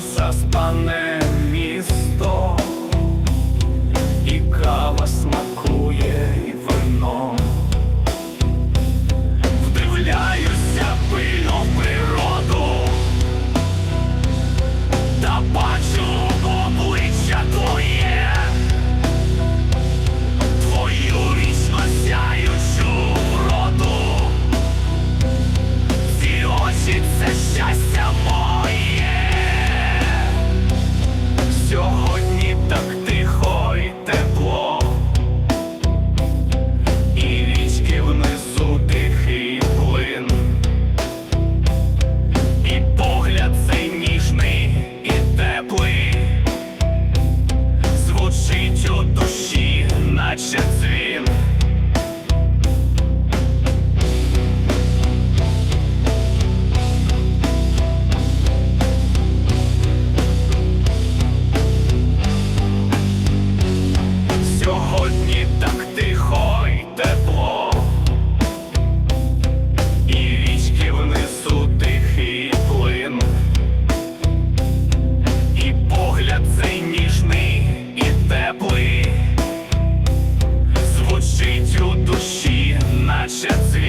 заспане місто, і кава смакує і вино. Вдивляюся пильно в природу, та бачу обличчя твоє, твою вічно сяючу роду, ці очі це щастя. Все дзвін. Сьогодні так. Shetsy.